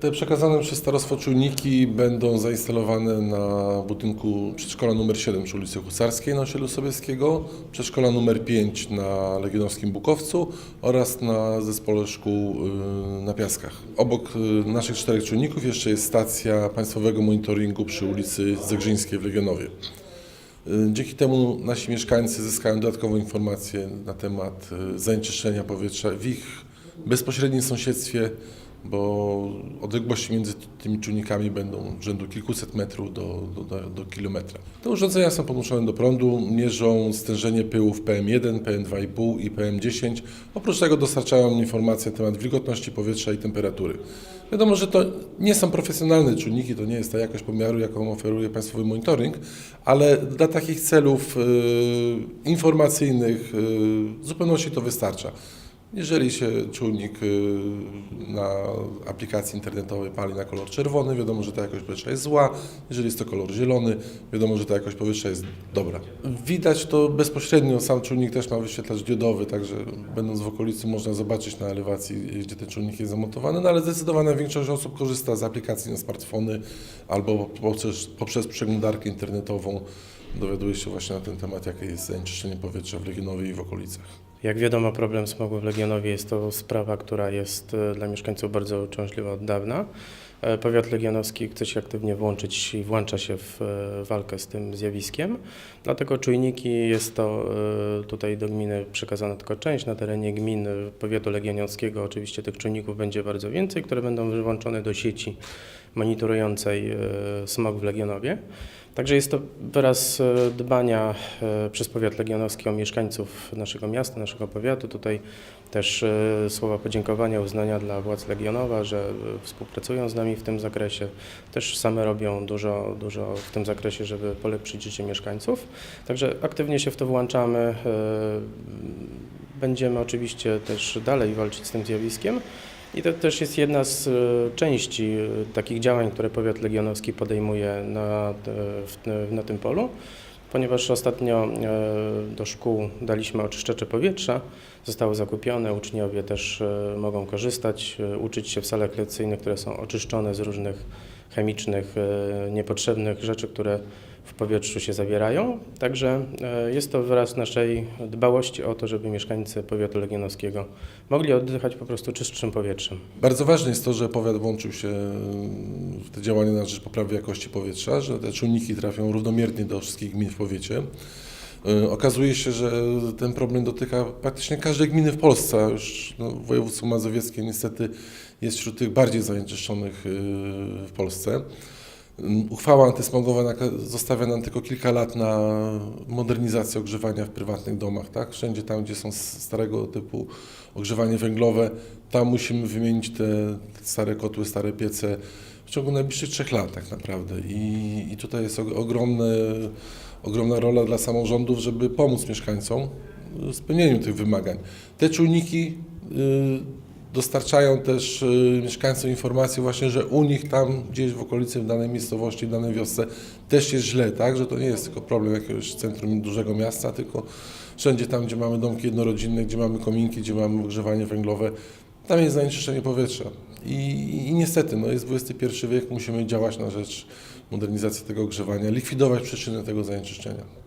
Te przekazane przez starostwo czujniki będą zainstalowane na budynku przedszkola numer 7 przy ulicy Husarskiej na osiedlu Sobieskiego, przedszkola numer 5 na Legionowskim Bukowcu oraz na zespole szkół y, na Piaskach. Obok y, naszych czterech czujników jeszcze jest stacja państwowego monitoringu przy ulicy Zegrzyńskiej w Legionowie. Y, Dzięki temu nasi mieszkańcy zyskają dodatkową informację na temat zanieczyszczenia powietrza w ich bezpośrednim sąsiedztwie, bo odległości między tymi czujnikami będą rzędu kilkuset metrów do, do, do, kilometra. Te urządzenia są podłączone do prądu, mierzą stężenie pyłów PM1, PM2,5 i PM10. Oprócz tego dostarczają informacje na temat wilgotności powietrza i temperatury. Wiadomo, że to nie są profesjonalne czujniki, to nie jest ta jakość pomiaru, jaką oferuje państwowy monitoring, ale dla takich celów y, informacyjnych y, w zupełności to wystarcza. Jeżeli się czujnik y, na aplikacji internetowej pali na kolor czerwony, wiadomo, że ta jakość powietrza jest zła. Jeżeli jest to kolor zielony, wiadomo, że ta jakość powietrza jest dobra. Widać to bezpośrednio, sam czujnik też ma wyświetlacz diodowy, także będąc w okolicy można zobaczyć na elewacji, gdzie ten czujnik jest zamontowany, no ale zdecydowana większość osób korzysta z aplikacji na smartfony albo poprzez, poprzez przeglądarkę internetową dowiaduje się właśnie na ten temat, jakie jest zanieczyszczenie powietrza w Legionowie i w okolicach. Jak wiadomo, problem smogu w Legionowie jest to sprawa, która jest e, dla mieszkańców bardzo uciążliwa od dawna. E, Powiat legionowski chce się aktywnie włączyć i włącza się w e, walkę z tym zjawiskiem. Dlatego czujniki jest to tutaj do gminy przekazana tylko część. Na terenie gmin e, powiatu legionowskiego oczywiście tych czujników będzie bardzo więcej, które będą wyłączone do sieci monitorującej e, smog w Legionowie. Także jest to wyraz e, dbania e, przez powiat legionowski o mieszkańców naszego miasta, naszego powiatu. Tutaj też słowa podziękowania, uznania dla władz Legionowa, że współpracują z nami w tym zakresie. Też same robią dużo, dużo w tym zakresie, żeby polepszyć życie mieszkańców. Także aktywnie się w to włączamy. Będziemy oczywiście też dalej walczyć z tym zjawiskiem. I to też jest jedna z e, części e, takich działań, które powiat legionowski podejmuje na, e, na tym polu, ponieważ ostatnio do szkół daliśmy oczyszczacze powietrza, zostały zakupione, uczniowie też mogą korzystać, uczyć się w salach lekcyjnych, które są oczyszczone z różnych chemicznych, niepotrzebnych rzeczy, które w powietrzu się zawierają. Także e, jest to wyraz naszej dbałości o to, żeby mieszkańcy powiatu legionowskiego mogli oddychać po prostu czystszym powietrzem. Bardzo ważne jest to, że powiat włączył się w te działania na rzecz poprawy jakości powietrza, że te czujniki trafią równomiernie do wszystkich gmin w powiecie. Y, Okazuje się, że ten problem dotyka praktycznie każdej gminy w Polsce. Już no, województwo mazowieckie niestety jest wśród tych bardziej zanieczyszczonych y, w Polsce. Y, Uchwała antysmogowa zostawia nam tylko kilka lat na modernizację ogrzewania w prywatnych domach. Tak? Wszędzie tam, gdzie są starego typu ogrzewanie węglowe, tam musimy wymienić te stare kotły, stare piece w ciągu najbliższych trzech lat tak naprawdę. I, i tutaj jest og- ogromne, ogromna rola dla samorządów, żeby pomóc mieszkańcom w spełnieniu tych wymagań. Te czujniki y, dostarczają też y, mieszkańcom informacji właśnie, że u nich tam gdzieś w okolicy, w danej miejscowości, w danej wiosce też jest źle, tak? Że to nie jest tylko problem jakiegoś centrum dużego miasta, tylko wszędzie tam, gdzie mamy domki jednorodzinne, gdzie mamy kominki, gdzie mamy ogrzewanie węglowe, tam jest zanieczyszczenie powietrza. I, i, niestety, no jest XXI wiek, musimy działać na rzecz modernizacji tego ogrzewania, likwidować przyczyny tego zanieczyszczenia.